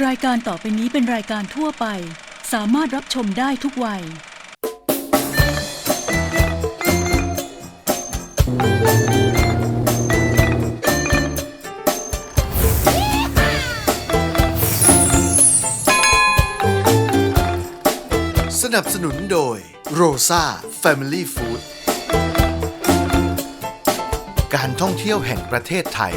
รายการต่อไปนี้เป็นรายการทั่วไป สามารถรับชมได้ทุกวัย สนับสนุนโดยโรซา Family Food การท่องเที่ยวแห่งประเทศไทย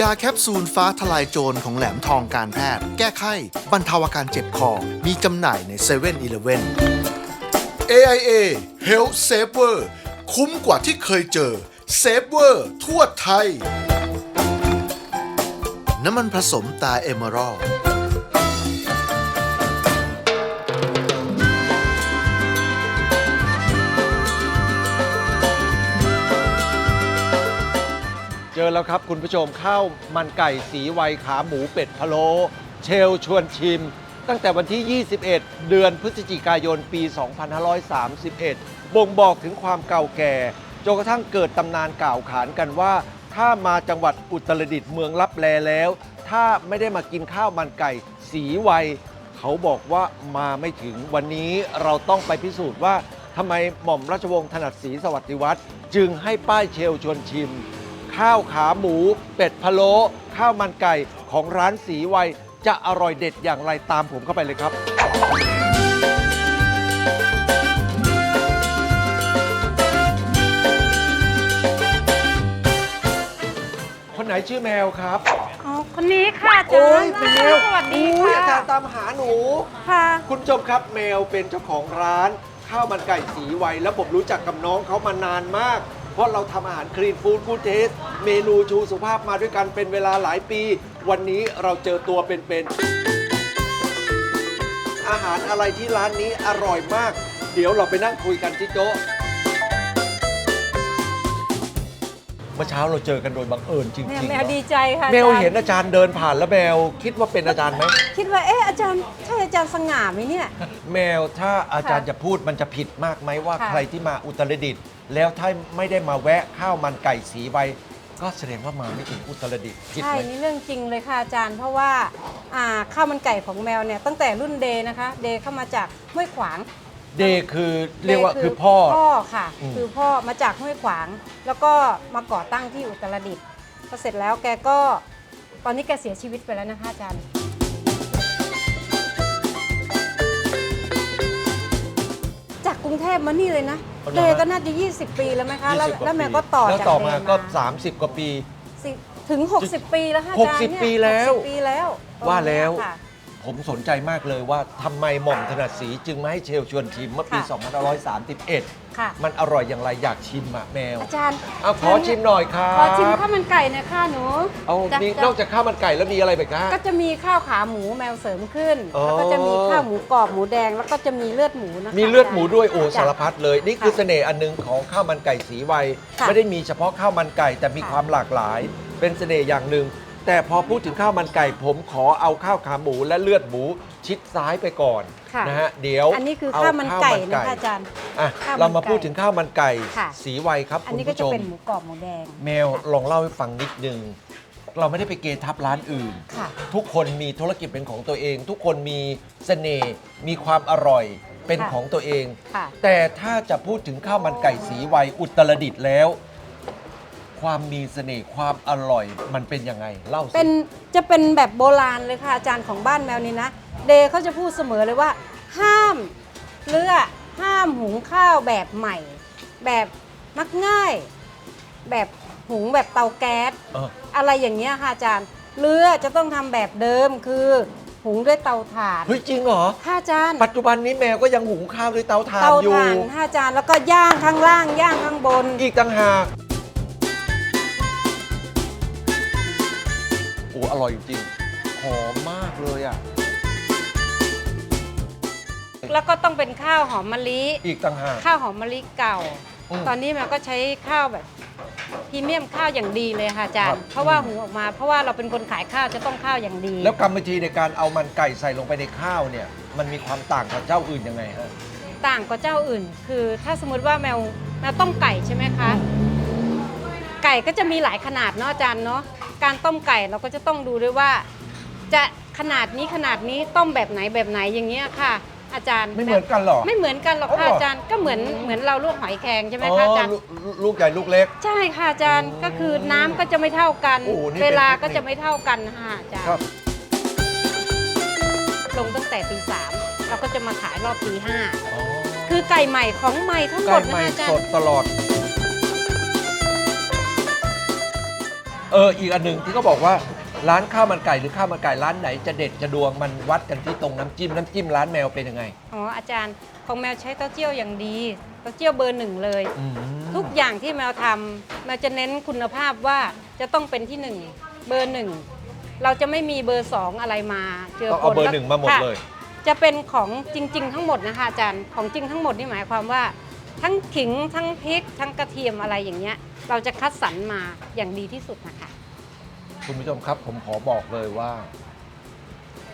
ยาแคปซูลฟ้าทลายโจรของแหลมทองการแพทย์ แก้ไข้บรรเทาอาการเจ็บคอ มีจำหน่ายใน7 e เ e ่ e อ AIA Health Saver คุ้มกว่าที่เคยเจอเซฟเวอร์ทั่วไทย น้ำมันผสมตาเอเมอรัล จอแล้วครับคุณผู้ชมข้าวมันไก่สีไวยขาหมูเป็ดพะโล้เชลชวนชิม ตั้งแต่วันที่ 21 เดือนพฤศจิกายนปี 2531 บ่งบอกถึงความเก่าแก่จนกระทั่งเกิดตำนานกล่าวขานกันว่า ถ้ามาจังหวัดอุตรดิตถ์เมืองลับแลแล้ว ถ้าไม่ได้มากินข้าวมันไก่สีไวยเขาบอกว่ามาไม่ถึงวันนี้เราต้องไปพิสูจน์ว่าทำไมหม่อมราชวงศ์ถนัดศรีสวัสดิวัฒน์จึงให้ป้ายเชลชวนชิม ข้าวขาหมู เป็ดพะโล้ข้าวมันไก่ของร้านสีไวยจะอร่อยเด็ดอย่างไรตามผมเข้าไปเลยครับ คนไหนชื่อแมวครับ อ๋อคนนี้ค่ะอาจาโอ้รยย์แมวสวัสดีอุ๊ยค่ะอาจารย์ตามหาหนู ค่ะคุณผู้ชมครับแมวเป็นเจ้าของร้าน ข้าวมันไก่สีไวยแล้วผมรู้จักกับน้องเขามานานมาก เพราะเราทำอาหารคลีนฟู้ดกูเทส เมนูชูสุขภาพมาด้วยกันเป็นเวลาหลายปี วันนี้เราเจอตัวเป็นๆ อาหารอะไรที่ร้านนี้อร่อยมาก เดี๋ยวเราไปนั่งคุยกันที่โต๊ะ เมื่อเช้าเราเจอกันโดยบังเอิญจริงแมวๆแมวดีใจค่ะแมวอาจารย์เห็นอาจารย์เดินผ่านแล้วแมวคิดว่าเป็นอาจารย์ไหม คิดว่าเอ๊ะอาจารย์ใช่อาจารย์สง่าไหมเนี่ย แมวถ้าอาจารย์ค่ะจะพูดมันจะผิดมากไหมว่าค่ะ ใครที่มาอุตรดิตถ์ แล้วถ้าไม่ได้มาแวะข้าวมันไก่สีใบ ก็แสดงว่ามาไม่ถึงอุตรดิตถ์ผิดใช่ไหมนี่เรื่องจริงเลยค่ะอาจารย์ เพราะว่าอ่าข้าวมันไก่ของแมวเนี่ยตั้งแต่รุ่นเดย์นะคะ เดย์เข้ามาจากห้วยขวาง เดย์คือเรียกว่าดคือพ่อ พ่อค่ะ อืม คือพ่อมาจากห้วยขวาง แล้วก็มาก่อตั้งที่อุตรดิตถ์พอเสร็จแล้วแกก็ ตอนนี้แกเสียชีวิตไปแล้วนะคะอาจารย์ จากกรุงเทพมานี่เลยนะเอาเหรอเดย์ก็น่าจะ 20 ปีแล้วไหมคะ แล้ว20กาแล้วแม่ปีก็ต่อแล้วจากต่อเดมาย์ก็มา30 กว่าปี สิถึง 60 ปีแล้วค่ะอาจารย์60เนี่ยปีแล้ว60ปีแล้วว่าแล้ว ค่ะ ผมสนใจมากเลยว่าทำไมหม่อมถนัดสีจึงมาให้เชลชวนชิมเมื่อปี ค่ะ 2531 ค่ะ มันอร่อยอย่างไรอยากชิมอะแมวอาจารย์เอาขอชิมหน่อยครับขอชิมข้าวมันไก่หนะค่ะหนูเอาจะมีจะนอกจากข้าวมันไก่แล้วมีอะไรไปคะก็จะมีข้าวขาหมูแมวเสริมขึ้นอ๋อแล้วก็จะมีข้าวหมูกรอบหมูแดง แล้วก็จะมีเลือดหมูนะคะมีเลือดหมูด้วยโอ้จ้ะ สารพัดเลย นี่คือค่ะเสน่ห์อันหนึงของข้าวมันไก่สีไวยค่ะไม่ได้มีเฉพาะข้าวมันไก่แต่มีค่ะ ความหลากหลาย เป็นเสน่ห์อย่างหนึ่งแต่พอพูดถึงข้าวมันไก่ผมขอเอาข้าวขาหมูและเลือดหมูชิดซ้ายไปก่อน ค่ะนะฮะเดี๋ยวอันนี้คือเข้าวมันไก่ข้าวนะคะอาจารย์ อะข้าวมันเรามาไก่พูดถึงข้าวมันไก่ค่ะ สีไวยครับอันคุณนี้ก็ผู้จะชมเป็นหมูกรอบหมูแดงแมวลองเล่าให้ฟังนิดนึงเราไม่ได้ไปเกทับร้านอื่น ค่ะ ทุกคนมีธุรกิจเป็นของตัวเอง ทุกคนมีเสน่ห์มีความอร่อยเป็นค่ะ ของตัวเอง ค่ะ แต่ถ้าจะพูดถึงข้าวมันไก่สีไวยอุตรดิตถ์แล้ว ความมีเสน่ห์ความอร่อยมันเป็นยังไงเล่าสิเป็นจะเป็นแบบโบราณเลยค่ะอาจารย์ของบ้านแมวนี้นะ เดย์เขาจะพูดเสมอเลยว่า ห้ามเลือกห้ามหุงข้าวแบบใหม่ แบบมักง่าย แบบหุงแบบเตาแก๊สเออ อะไรอย่างเงี้ยค่ะอาจารย์เรือจะต้องทำแบบเดิมคือหุงด้วยเตาถ่านเฮ้ยจริงเหรอ ค่ะอาจารย์ ปัจจุบันนี้แมวก็ยังหุงข้าวด้วยเตาถ่านเตาอยู่ ถ่านค่ะอาจารย์แล้วก็ย่างข้างล่างย่างข้างบน อีกต่างหาก โอ้อร่อยจริง หอมมากเลยอะ แล้วก็ต้องเป็นข้าวหอมมะลิ อีกต่างหาก ข้าวหอมมะลิเก่า อืมตอนนี้มันก็ใช้ข้าวแบบพรีเมียมข้าวอย่างดีเลยค่ะอาจารครัย์บเพราะว่าหุงออกมา เพราะว่าเราเป็นคนขายข้าวจะต้องข้าวอย่างดี แล้วกรรมวิธีในการเอามันไก่ใส่ลงไปในข้าวเนี่ย มันมีความต่างกับเจ้าอื่นยังไงฮะ ต่างกว่าเจ้าอื่น คือถ้าสมมติว่าแมวแมวต้มไก่ใช่ไหมคะ ไก่ก็จะมีหลายขนาดเนาะอาจารย์เนาะการต้มไก่เราก็จะต้องดูด้วยว่า จะขนาดนี้ขนาดนี้ต้มแบบไหนแบบไหนอย่างเงี้ยค่ะ อาจารย์ไม่เหมือนกันหรอไม่เหมือนกันหรอกอ๋อค่ะเหรออาจารย์ก็เหมือนเหมือนเราลวกหอยแครงใช่ไหมอ๋อคะอาจารย์ลูกลูกใหญ่ลูกเล็ก ใช่ค่ะอาจารย์อืมก็คือน้ำก็จะไม่เท่ากันโอ้โหนี่เวลาเป็นเทคนิคก็จะไม่เท่ากันค่ะอาจารย์ครับลงตั้งแต่ตีสามเราก็จะมาขายรอบตีห้าอ๋อคือไก่ใหม่ของใหม่ทั้งหมไก่ดใหนะม่คะอาจารสย์ดตลอด เอออีกอันหนึ่งที่เขาบอกว่า ร้านข้าวมันไก่หรือข้าวมันไก่ร้านไหนจะเด็ดจะดวงมันวัดกันที่ตรงน้ำจิ้มน้ำจิ้มร้านแมวเป็นยังไงอ๋ออาจารย์ของแมวใช้เต้าเจี้ยวอย่างดีเต้าเจี้ยวเบอร์หนึ่งเลย อืมทุกอย่างที่แมวทำแมวจะเน้นคุณภาพว่าจะต้องเป็นที่หนึ่งเบอร์หนึ่งเราจะไม่มีเบอร์สองอะไรมาเจอต้องเอาคนเบอร์แล้วหนึ่งมาหมดค่ะ เลย จะเป็นของจริง ๆ ทั้งหมดนะคะอาจารย์ของจริงทั้งหมดนี่หมายความว่า ทั้งขิงทั้งพริก ทั้งกระเทียมอะไรอย่างเงี้ย เราจะคัดสรรมาอย่างดีที่สุดนะคะ คุณผู้ชมครับ ผมขอบอกเลยว่า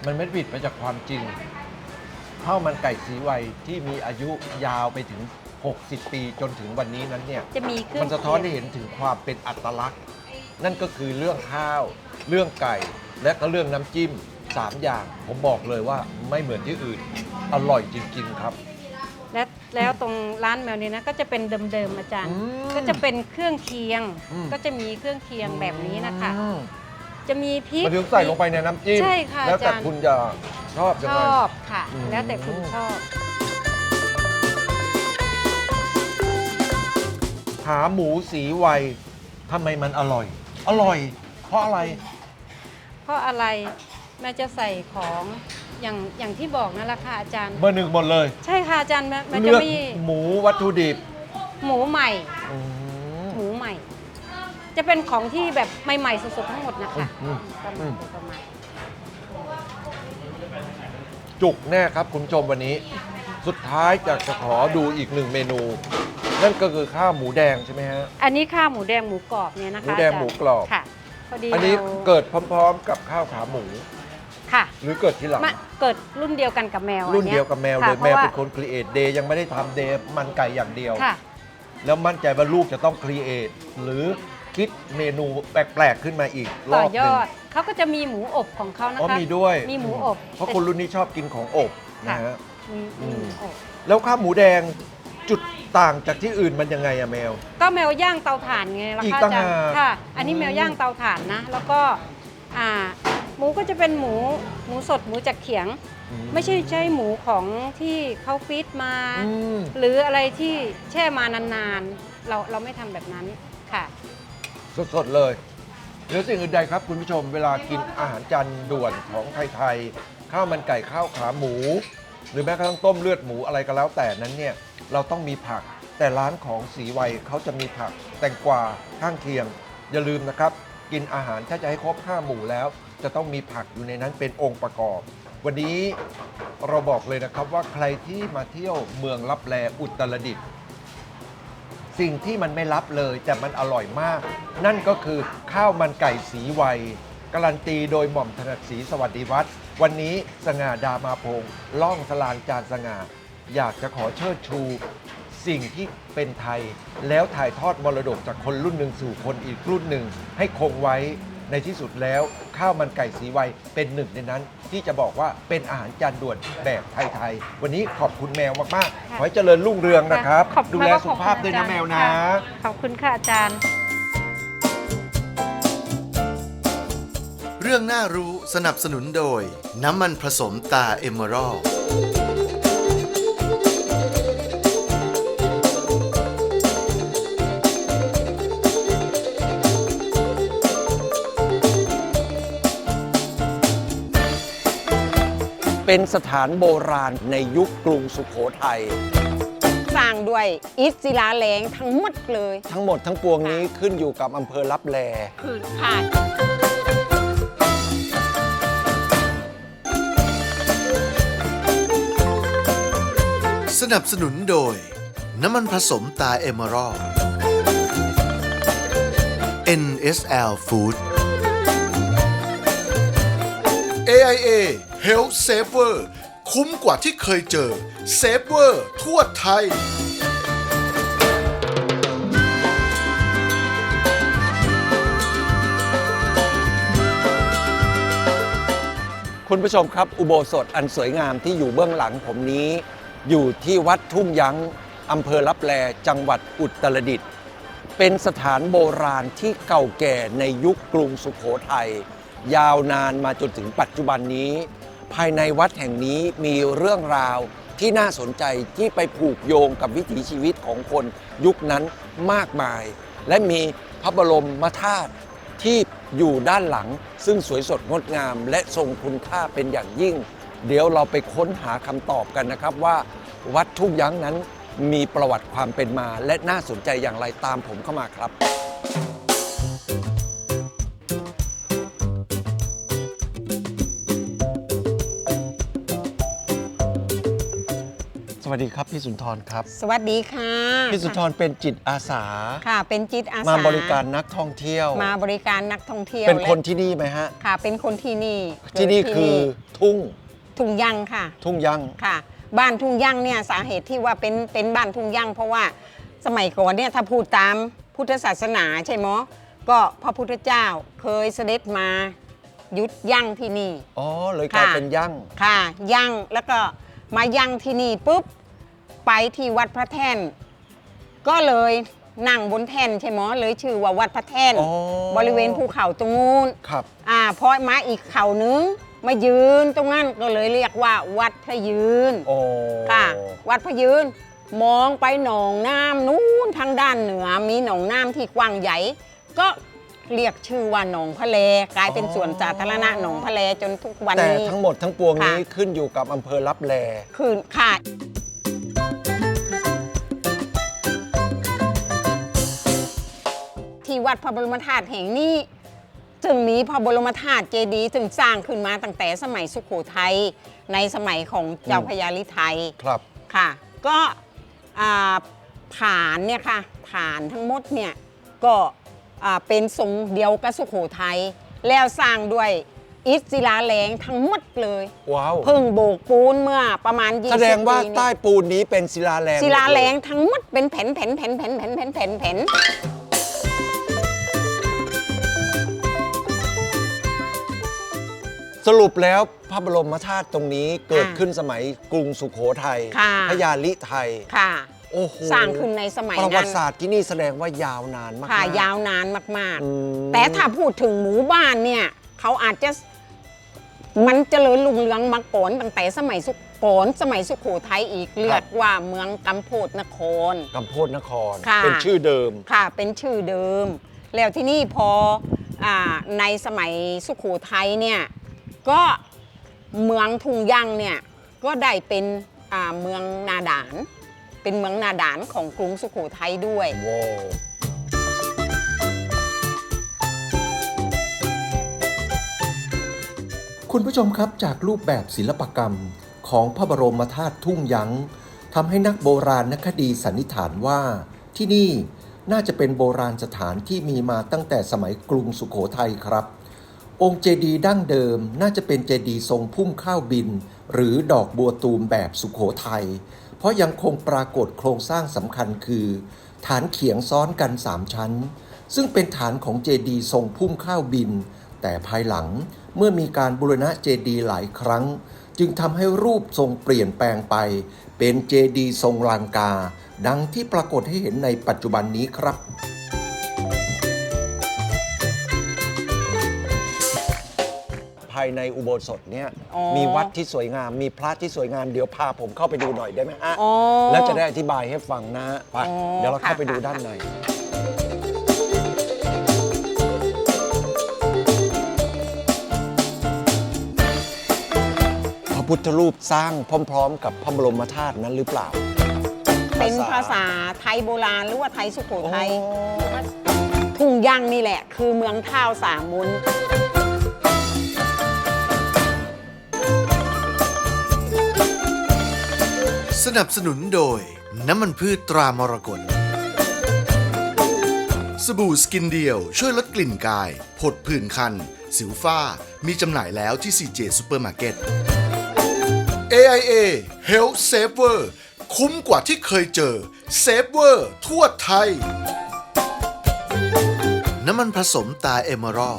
มันไม่ผิดไปจากความจริงข้าวมันไก่สีไวยที่มีอายุยาวไปถึง 60 ปีจนถึงวันนี้นั้นเนี่ย จะมีเครื่องมันสะท้อนให้เคียงเห็นถึงความเป็นอัตลักษณ์ นั่นก็คือเรื่องข้าว เรื่องไก่ และก็เรื่องน้ำจิ้มสามอย่าง ผมบอกเลยว่าไม่เหมือนที่อื่น อร่อยจริง ๆ ครับ และแล้วตรงร้านแมวเนี่ยนะก็จะเป็นเดิมๆอาจารย์ อืมก็จะเป็นเครื่องเคียง อืม ก็จะมีเครื่องเคียงแบบนี้นะคะ อืม จะมีพริกมันถึงใส่ลงไปในน้ำจิ้มใช่ค่ะแล้วแต่อาจารย์ คุณจะชอบยังชไง อบค่ะ อืม แล้วแต่คุณชอบ ขาหมูสีไวยทำไมมันอร่อย อร่อย เพราะอะไร เพราะอะไรแม่จะใส่ของอย่างอย่างที่บอกนั่นแหละค่ะอาจารย์ เบอร์หนึ่งหมดเลย ใช่ค่ะอาจารย์แม่แม่จะเลือกมีหมูวัตถุดิบหมูใหม่อืมหมูใหม่ จะเป็นของที่แบบใหม่ๆสดๆทั้งหมดนะคะอืมประอืมาณม ประมาณจุกแน่ครับคุณผู้ชมวันนี้ สุดท้ายจะจะขอดูอีกหนึ่งเมนู นั่นก็คือข้าวหมูแดงใช่ไหมฮะ อันนี้ข้าวหมูแดงหมูกรอบเนี่ยนะคะหมูแดงาจาย์หมูกรอบ ค่ะพอดีอันนี้ราเกิดพร้อมๆ กับข้าวขาหมู ค่ะหรือเกิดทีหลัง มาเกิดรุ่นเดียวกันกับแมวรุ่นอัเดียวกับแมวเลค่ะยแมวพราะาเป็นคนครีเอทเดย์ยังไม่ได้ทำเดย์มันไก่อย่างเดียว ค่ะ แล้วมั่นใจว่าลูกจะต้องครีเอทหรือ คิดเมนูแปลกๆขึ้นมาอีกรต่ออบหยนึ่งอดเขาก็จะมีหมูอบของเขานะอ๋อคะ มีด้วยมีหมูอบเพราะคนรุ่นนี้ชอบกินของอบนะฮะ มีมีหมูอบแล้วข้าวหมูแดงจุดต่างจากที่อื่นมันยังไงอะแมว ก็แมวย่างเตาถ่านไงล่ะอีกคะต่างอาจารย์หากค่ะ อันนี้อืม แมวย่างเตาถ่านนะ แล้วก็อ่าหมูก็จะเป็นหมูหมูสดหมูจากเขียงไม่ใช่ใช่หมูของที่เขาฟีดมา อืมหรืออะไรที่แช่มานานๆ เราเราไม่ทำแบบนั้นค่ะ สดๆเลยหรือสิ่งอื่นใดครับคุณผู้ชมเวลากินอาหารจานด่วนของไทยๆข้าวมันไก่ข้าวขาหมู หรือแม้กระทั่งต้มเลือดหมูอะไรก็แล้วแต่นั้นเนี่ยเราต้องมีผัก แต่ร้านของสีไวยเขาจะมีผักแตงกวาข้างเคียง อย่าลืมนะครับ กินอาหารถ้าจะให้ครบห้าหมู่แล้ว จะต้องมีผักอยู่ในนั้นเป็นองค์ประกอบ วันนี้เราบอกเลยนะครับว่าใครที่มาเที่ยวเมืองลับแลอุตรดิตถ์ สิ่งที่มันไม่รับเลยแต่มันอร่อยมาก นั่นก็คือข้าวมันไก่สีไวการันตีโดยหม่อมถนัดศรีสวัสดิวัฒน์วันนี้สง่าดามาพงศ์ล่องสลานจานสง่า อยากจะขอเชิดชู สิ่งที่เป็นไทย แล้วถ่ายทอดมรดกจากคนรุ่นหนึ่งสู่คนอีกรุ่นหนึ่งให้คงไว้ ในที่สุดแล้วข้าวมันไก่สีไวยเป็นหนึ่งในนั้น ที่จะบอกว่าเป็นอาหารจานด่วนแบบไทยๆ วันนี้ขอบคุณแมวมากๆ ขอให้เจริญรุ่งเรืองนะครับ ขอบคุณดูแลมากสุขภาพด้วยนะขอบคุณแมวอานะจารย์ขอบคุณค่ะอาจารย์ เรื่องน่ารู้สนับสนุนโดย น้ำมันผสมตาเอเมอรัล เป็นสถานโบราณในยุคกรุงสุขโขทัย สร้างด้วยอิฐศิลาแรงทั้งหมดเลยทั้งหมดทั้งปวงนี้ขึ้นอยู่กับอำเภอลับแล คือค่ะสนับสนุนโดย น้ำมันผสมตาเอเมอรัล NSL Food AIA Health Saver คุ้มกว่าที่เคยเจอ เซฟเวอร์ทั่วไทย คุณผู้ชมครับอุโบสถอันสวยงามที่อยู่เบื้องหลังผมนี้ อยู่ที่วัดทุ่งยั้งอำเภอลับแลจังหวัดอุตรดิตถ์เป็นสถานโบราณที่เก่าแก่ในยุคกรุงสุขโขทัยยาวนานมาจนถึงปัจจุบันนี้ ภายในวัดแห่งนี้มีเรื่องราวที่น่าสนใจที่ไปผูกโยงกับวิถีชีวิตของคนยุคนั้นมากมาย และมีพระบรมธาตุที่อยู่ด้านหลัง ซึ่งสวยสดงดงาม และทรงคุณค่าเป็นอย่างยิ่ง เดี๋ยวเราไปค้นหาคำตอบกันนะครับว่า วัดทุ่งยั้งนั้นมีประวัติความเป็นมา และน่าสนใจอย่างไรตามผมเข้ามาครับ วัสดีครับพี่สุนทรครับ สวัสดีค่ะพี่สุนทรเป็นจิตอาสา ค่ะเป็นจิตอาสา มามาบริการนักท่องเที่ยว มาบริการนักท่องเที่ยวเป็นคนและที่นี่ไหมฮะ ค่ะ เป็นคนที่นี่ ที่นี่เกิดคือทุ่ง ทุ่งยังค่ะ ทุ่งยังค่ะ บ้านทุ่งยังเนี่ยสาเหตุที่ว่าเป็นเป็นบ้านทุ่งยังเพราะว่าสมัยก่อนเนี่ยถ้าพูดตามพุทธศาสนาใช่ไหมก็พระพุทธเจ้าเคยเสด็จมายุดยั่งที่นี่ อ๋อ เลยกลายค่ะเป็นยั่ง ค่ะ ยั่งแล้วก็มายั่งที่นี่ปุ๊บ ไปที่วัดพระแท่น ก็เลยนั่งบนแท่นใช่ไหมเลยชื่อว่าวัดพระแท่น อ๋อบริเวณภูเขาตรงนู้นครับ อ่าพอมาอีกเขานึงมายืนตรงนั้นก็เลยเรียกว่าวัดพระยืน โอ้ ค่ะวัดพระยืนมองไปหนองน้ำนู้นทางด้านเหนือมีหนองน้ำที่กว้างใหญ่ ก็เรียกชื่อว่าหนองพะเลกลายเป็นส่วนสาธารณะหนองพะเลจนทุกวันแต่นี้ ทั้งหมดทั้งปวงนี้ค่ะ ขึ้นอยู่กับอำเภอลับแล คืนค่ะ วัดพระบรมธาตุแห่งนี้จึงมีพระบรมธาตุเจดีย์ถึงสร้างขึ้นมาตั้งแต่สมัยสุโขทัยในสมัยของเจ้าอืมพญาลิไทยครับค่ะ ก็อ่าฐานเนี่ยค่ะฐานทั้งหมดเนี่ยก็อ่าเป็นทรงเดียวกับสุโขทัยแล้วสร้างด้วยอิฐศิลาแรงทั้งหมดเลยว้าวเพิ่งโบกปูนเมื่อประมาณ20แสดงว่าปีเนี่ยใต้ปูนนี้เป็นศิลาแรงศิลาหมดเยแรงทั้งหมดเป็นแผ่นแผ่นแผ่นแผ่นแผ่นแผ่นแผ่น สรุปแล้วพระบรมธาตุตรงนี้เกิดขึ้นสมัยกรุงสุขโขทัยค่ะพญาลิไทย ค่ะ โอ้โหสร้างขึ้นในสมัยประวันั้นติศาสตร์ที่นี่แสดงว่ายาวนานมากๆค่ะยาวนานมากอืม ๆ แต่ถ้าพูดถึงหมู่บ้านเนี่ย เขาอาจจะมันเจริญรุ่งเรืองมาก่อนตั้งแต่สมัยสุก่อนสมัยสุโขทัยอีกเรียกว่าเมืองกำโพดนคร กำโพดนคร ค่ะ เป็นชื่อเดิม ค่ะเป็นชื่อเดิม แล้วที่นี่พออาในสมัยสุโขทัยเนี่ย ก็เมืองทุ่งยังเนี่ยก็ได้เป็นเมืองนาดาน เป็นเมืองนาดานของกรุงสุโขทัยด้วย ว้าวคุณผู้ชมครับจากรูปแบบศิลปกรรมของพระบรมธาตุทุ่งยั้งทำให้นักโบราณนักคดีสันนิษฐานว่า ที่นี่น่าจะเป็นโบราณสถานที่มีมาตั้งแต่สมัยกรุงสุขโขทัยครับ องค์เจดีย์ดั้งเดิมน่าจะเป็นเจดีย์ทรงพุ่มข้าวบิน หรือดอกบัวตูมแบบสุขโขทัย เพราะยังคงปรากฏโครงสร้างสำคัญคือ ฐานเขียงซ้อนกันสามชั้น ซึ่งเป็นฐานของเจดีย์ทรงพุ่มข้าวบิน แต่ภายหลังเมื่อมีการบูรณะเจดีย์หลายครั้ง จึงทำให้รูปทรงเปลี่ยนแปลงไป เป็นเจดีย์ทรงลังกา ดังที่ปรากฏให้เห็นในปัจจุบันนี้ครับ ภายในอุโบสถเนี่ยอ๋อมีวัดที่สวยงาม มีพระที่สวยงามเดี๋ยวพาผมเข้าไปดูหน่อยได้ไหมฮะอ๋อแล้วจะได้อธิบายให้ฟังนะฮะไปอ๋อเดี๋ยวเราเข้าค่ะไปดูค่ะด้านใน พระพุทธรูปสร้างพร้อม ๆ กับพระบรมธาตุนั้นหรือเปล่า เป็นภาษาไทยโบราณหรือว่าไทยสุโขทัยโอ้ทุ่งยังนี่แหละ คือเมืองท่าวสามมุน สนับสนุนโดย น้ำมันพืชตรามรกตสบู่สกินเดียวช่วยลดกลิ่นกาย ผดผื่นคัน สิวฝ้า มีจำหน่ายแล้วที่ CJ Supermarket AIA Health Saver คุ้มกว่าที่เคยเจอ Saver ทั่วไทย น้ำมันผสมตาเอเมอรัล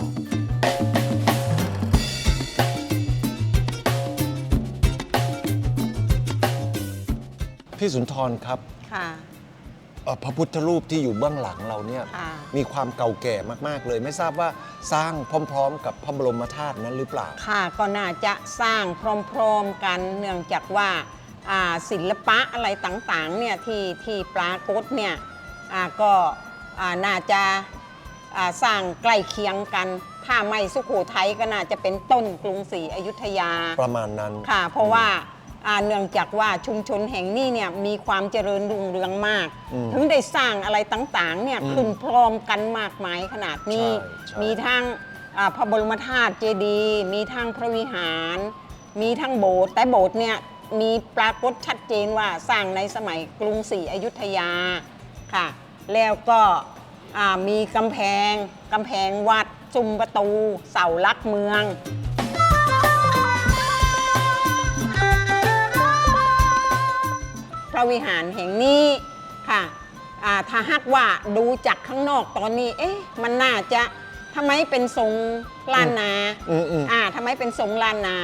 พี่สุนทรครับค่ะ เอ่อพระพุทธรูปที่อยู่เบื้องหลังเราเนี่ยค่ะ มีความเก่าแก่มากๆเลย ไม่ทราบว่าสร้างพร้อม ๆ กับพระบรมธาตุนั้นหรือเปล่า ค่ะก็น่าจะสร้างพร้อมๆกันเนื่องจากว่าอ่าศิลปะอะไรต่างๆเนี่ยที่ที่ปรากฏเนี่ยอ่าก็อ่าน่าจะอ่าสร้างใกล้เคียงกัน ถ้าไม่สุโขทัยก็น่าจะเป็นต้นกรุงศรีอยุธยาประมาณนั้น ค่ะ เพราะว่า อ่าเนื่องจากว่าชุมชนแห่งนี้เนี่ยมีความเจริญรุ่งเรืองมาก อืมถึงได้สร้างอะไรต่างๆเนี่ยอืมขึ้นพร้อมกันมากมายขนาดนี้ ใช่ใช่ มีทั้งอ่าพระบรมธาตุเจดีย์มีทั้งพระวิหาร มีทั้งโบสถ์แต่โบสถ์เนี่ยมีปรากฏชัดเจนว่าสร้างในสมัยกรุงศรีอยุธยาค่ะ แล้วก็อ่ามีกำแพงกำแพงวัดซุ้มประตู เสาลักเมือง ระวิหารแห่งนี้ค่ะอ่าถ้าหากว่าดูจากข้างนอกตอนนี้ เอ๊ะ มันน่าจะทำไมเป็นทรงลานนาอืมอืมอ่าทำไมเป็นทรงลานนา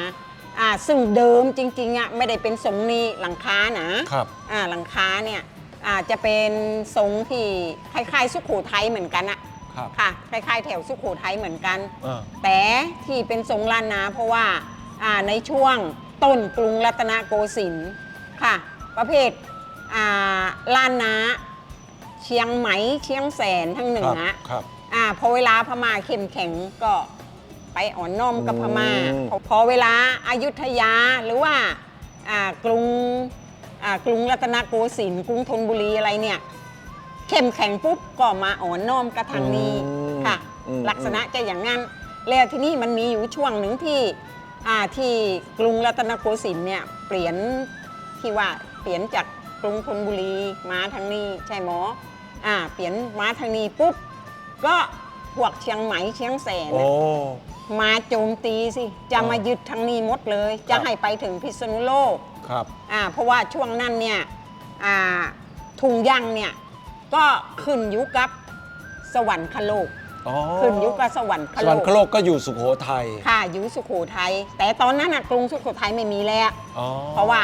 อ่าซึ่งเดิมจริงๆอะไม่ได้เป็นทรงนี้หลังคานะครับอ่าหลังคาเนี่ยอ่าจะเป็นทรงที่คล้ายๆ สุโขทัยเหมือนกันอะครับค่ะคล้ายๆ แถวสุโขทัยเหมือนกันอ่าแต่ที่เป็นทรงล้านนาเพราะว่าอ่าในช่วงต้นกรุงรัตนโกสินทร์ค่ะ ประเภทอ่าล้านนาเชียงไหมเชียงแสนทั้งเหนือครับครับ อ่าพอเวลาพม่าเข้มแข็งก็ไปอ่อนน้อมกับพม่า อืมพอพอเวลาอายุทยาหรือว่าอ่ากรุงอ่ากรุงรัตนโกสินทร์กรุงธนบุรีอะไรเนี่ยเข้มแข็งปุ๊บก็มาอ่อนน้อมกับทางนี้อืมค่ะ อืม ลักษณะจะอย่างนั้น แล้วที่นี่มันมีอยู่ช่วงหนึ่งที่อ่าที่กรุงรัตนโกสินทร์เนี่ยเปลี่ยนที่ว่า เปลี่ยนจากกรุงธนบุรีมาทางนี้ใช่หมออ่าเปลี่ยนมาทางนี้ปุ๊บก็พวกเชียงใหม่เชียงแสนโอ้มาโจมตีสิจะอ๋อมายึดทางนี้หมดเลย จะครับ ให้ไปถึงพิษณุโลก ครับ อ่าเพราะว่าช่วงนั้นเนี่ยอ่าทุงยังเนี่ยก็ขึ้นอยุกับสวรรคโลก อ๋อขึ้นอยุกับสวรรคสโลวรรกคโลกก็อยู่สุโขทัยค่ะอยู่สุโขทัยแต่ตอนนั้นนะกรุงสุโขทัยไม่มีแล้ว อ๋อเพราะว่า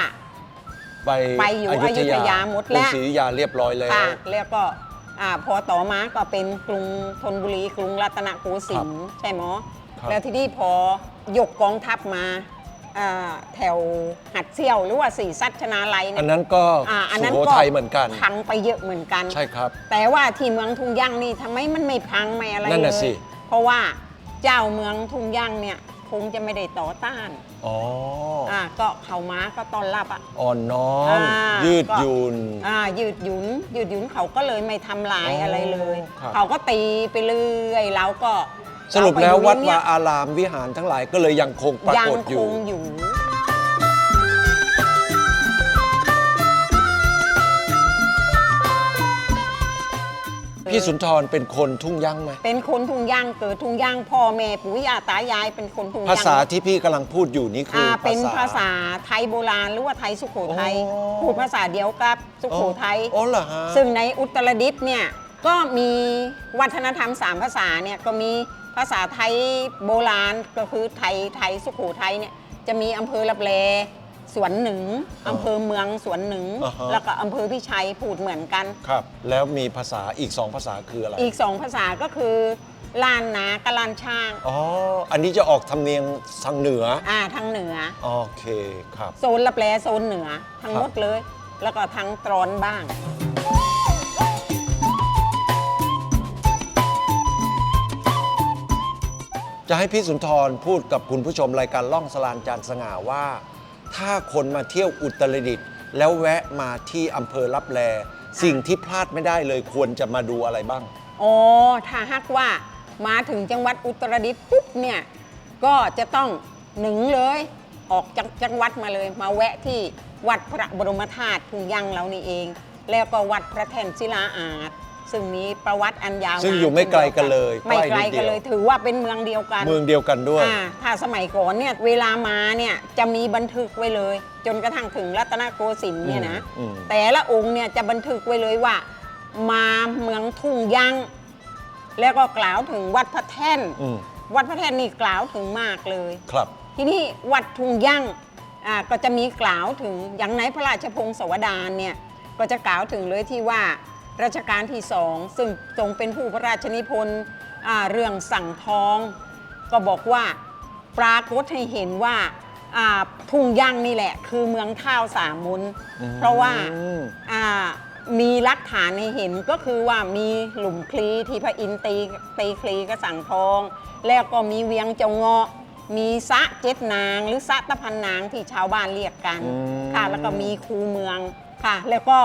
ไปไปอยู่อยุธยาหมดแล้วกรุงศรีอยุธยาเรียบร้อยแล้วค่ะแล้วก็อ่าพอต่อมาก็เป็นกรุงธนบุรีกรุงรัตนโกสินทร์ใช่ไหมครับแล้วที่นี่พอยกกองทัพมาอ่าแถวหัดเซี่ยวหรือว่าสีสัชนาลัยอัเนี่นยนั้นก็อ่าอันสุนั้นโขก็ทัยเหมือนกัน พังไปเยอะเหมือนกัน ใช่ครับ แต่ว่าที่เมืองทุ่งย่างนี่ทำไมมันไม่พังไม่อะไรนั่นเลน่ะสิยเพราะว่าเจ้าเมืองทุ่งย่างเนี่ยคงจะไม่ได้ต่อต้าน อ๋อออ่าก็เขามาก็ต้อนรับอะ อ่อนน้อม อ่ายืดก็ หยุ่น อ่ายืดหยุนยืดหยุนเขาก็เลยไม่ทำลายอ๋อออะไรเลย ครับ เขาก็ตีไปเรื่อยเราก็สรุปแล้วเาไปวัดอยู่วาเงียบอารามวิหารทั้งหลายก็เลยยังคงปรายังกฏอคยู่ งอยู่ พี่สุนทรเป็นคนทุ่งยั่งไหมเป็นคนทุ่งย่างเกิดทุ่งย่างพ่อแม่ปู่ย่าตายายเป็นคนทุ่งภาย่างษาที่พี่กำลังพูดอยู่นี่คืออ่าอ เป็นภาษาไทยโบราณหรือว่าไทยสุโขทัยอ๋อ พูดภาษาเดียวกับสุโขทัย อ๋อเหรอฮะ ซึ่งในอุตรดิตถ์เนี่ยก็มีวัฒนธรรมสามภาษาเนี่ยก็มีภาษาไทยโบราณก็คือไทยไทยสุโขทัยเนี่ยจะมีอำเภอลับแล สวนหนึ่งอำเภอเมืองสวนหนึ่งอ่าฮะ แล้วก็อำเภอพิชัยพูดเหมือนกัน ครับ แล้วมีภาษาอีกสองภาษาคืออะไร อีกสองภาษาก็คือลานนากับลานช่างอ๋อ อันนี้จะออกทำเนียงทางเหนือ อ่าทางเหนือ โอเคครับ โซนลับแลโซนเหนือ ทั้งหมดเลย แล้วก็ทั้งตรอนบ้าง จะให้พี่สุนทรพูดกับคุณผู้ชมรายการล่องสลานจานสง่าว่า ถ้าคนมาเที่ยวอุตรดิตถ์แล้วแวะมาที่อำเภอลับแล สิ่งที่พลาดไม่ได้เลยควรจะมาดูอะไรบ้าง อ๋อถ้าหากว่ามาถึงจังหวัดอุตรดิตถ์ปุ๊บเนี่ยก็จะต้องหนึ่งเลยออกจากจังหวัดมาเลย มาแวะที่วัดพระบรมธาตุทุ่งยังเรานี่เอง แล้วก็วัดพระแท่นศิลาอาจ ซึ่งมีประวัติอันยาวนานซึ่งอยู่ไม่ไกลกันเลยไม่ไกลใกล้นิดเดีกันยวเลยถือว่าเป็นเมืองเดียวกัน เมืองเดียวกันด้วยอ่าถ้าสมัยก่อนเนี่ยเวลามาเนี่ยจะมีบันทึกไว้เลย จนกระทั่งถึงรัตนโกสินทร์เนี่ยนะอืมอืมแต่ละองค์เนี่ยจะบันทึกไว้เลยว่า มาเมืองทุ่งยังแล้วก็กล่าวถึงวัดพระแท่นอืมวัดพระแท่นนี่กล่าวถึงมากเลยครับ ที่นี่วัดทุ่งยังอ่าก็จะมีกล่าวถึงอย่างไหนพระราชพงศาวดารเนี่ยก็จะกล่าวถึงเลยที่ว่า รัชกาลที่สองซึ่งทรงเป็นผู้พระราชนิพนธ์อ่าเรื่องสั่งทอง ก็บอกว่าปรากฏให้เห็นว่าอ่าทุ่งย่างนี่แหละ คือเมืองท่าวสามมุนเพราะว่าอืมอ่ามีหลักฐานให้เห็นก็คือว่ามีหลุมคลีที่พระอินทร์ตีตีคลีกระสังทอง แล้วก็มีเวียงเจ้าเงาะมีสระเจ็ดนาง หรือสระตะพันนางที่ชาวบ้านเรียกกันอืมค่ะแล้วก็มีคูเมืองค่ะ แล้วก็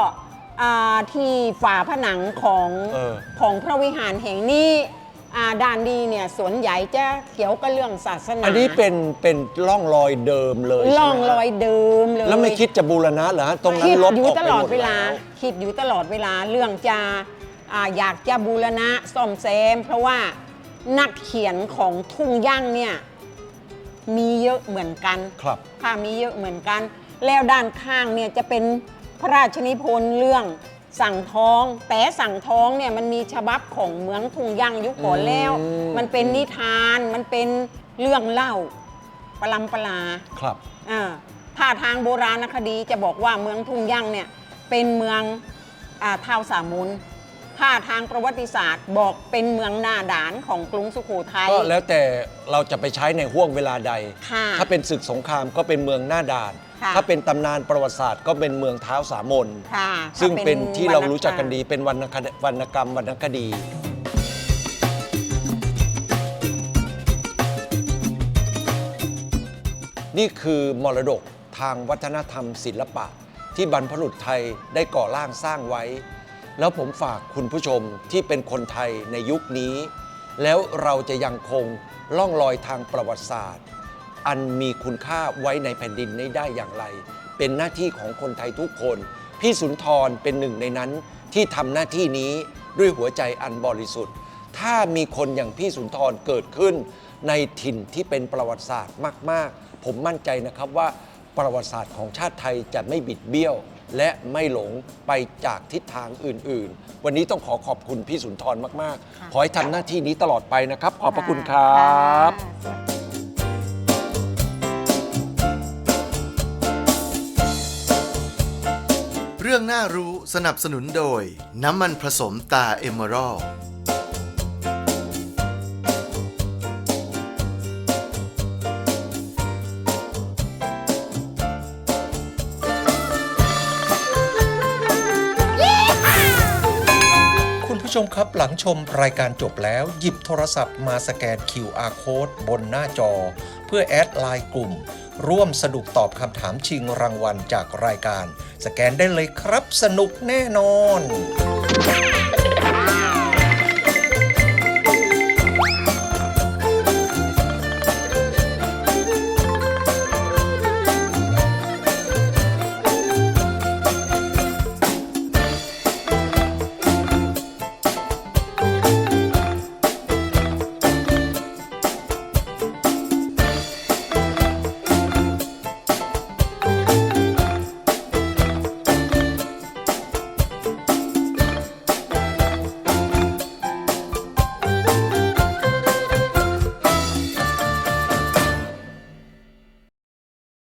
อ่าที่ฝาผนังของเออ ของพระวิหารแห่งนี้อ่าด้านดีเนี่ยส่วนใหญ่จะเกี่ยวกับเรื่องศาสนาอันนี้เป็นเป็นร่องรอยเดิมเลยใช่ไหมล่องรอยเดิมเลย แล้วไม่คิดจะบูรณะเหรอฮะตรงนั้นคิดลบอยู่ออกตไปลอหดมดเวลาแล้วคิดอยู่ตลอดเวลาเรื่องจะอ่าอยากจะบูรณะซ่อมแซม เพราะว่านักเขียนของทุ่งย่างเนี่ยมีเยอะเหมือนกัน ครับ ค่ะมีเยอะเหมือนกัน แล้วด้านข้างเนี่ยจะเป็น พระราชนิพนธ์เรื่องสั่งทอง แต่สั่งทองเนี่ยมันมีฉบับของเมืองทุ่งย่างยุคก่อนแล้ว อืม มันเป็นนิทานมันเป็นเรื่องเล่าปลำปลา ครับ อ่าถ้าทางโบราณคดีจะบอกว่าเมืองทุ่งย่างเนี่ยเป็นเมืองอาเท้าสามุนถ้าทางประวัติศาสตร์บอกเป็นเมืองหน้าด่านของกรุงสุโขทัย ก็แล้วแต่เราจะไปใช้ในห่วงเวลาใด ค่ะ ถ้าเป็นศึกสงครามก็เป็นเมืองหน้าด่าน ค่ะถ้าเป็นตำนานประวัติศาสตร์ก็เป็นเมืองเท้าสามนค่ะซึ่งถ้าเป็นที่เรารู้จักกันวรรณดีเป็นวรรณคดีวรรณกรรมวรรณคดี นี่คือมรดกทางวัฒนธรรมศิลปะ ที่บรรพบุรุษไทยได้ก่อร่างสร้างไว้ แล้วผมฝากคุณผู้ชมที่เป็นคนไทยในยุคนี้ แล้วเราจะยังคงล่องลอยทางประวัติศาสตร์ อันมีคุณค่าไว้ในแผ่นดินนี้ได้อย่างไร เป็นหน้าที่ของคนไทยทุกคน พี่สุนทรเป็นหนึ่งในนั้นที่ทำหน้าที่นี้ด้วยหัวใจอันบริสุทธิ์ ถ้ามีคนอย่างพี่สุนทรเกิดขึ้น ในถิ่นที่เป็นประวัติศาสตร์มาก ๆ ผมมั่นใจนะครับว่าประวัติศาสตร์ของชาติไทยจะไม่บิดเบี้ยว และไม่หลงไปจากทิศทางอื่น ๆ วันนี้ต้องขอขอบคุณพี่สุนทรมาก ๆ ขอให้ทำหน้าที่นี้ตลอดไปนะครับ ขอบพระคุณครับเน่ารู้สนับสนุนโดย น้ำมันผสมตาเอเมอรัล ผู้ชมครับหลังชมรายการจบแล้วหยิบโทรศัพท์มาสแกน QR Code บนหน้าจอ เพื่อแอดไลน์กลุ่ม ร่วมสนุกตอบคำถามชิงรางวัลจากรายการ สแกนได้เลยครับสนุกแน่นอน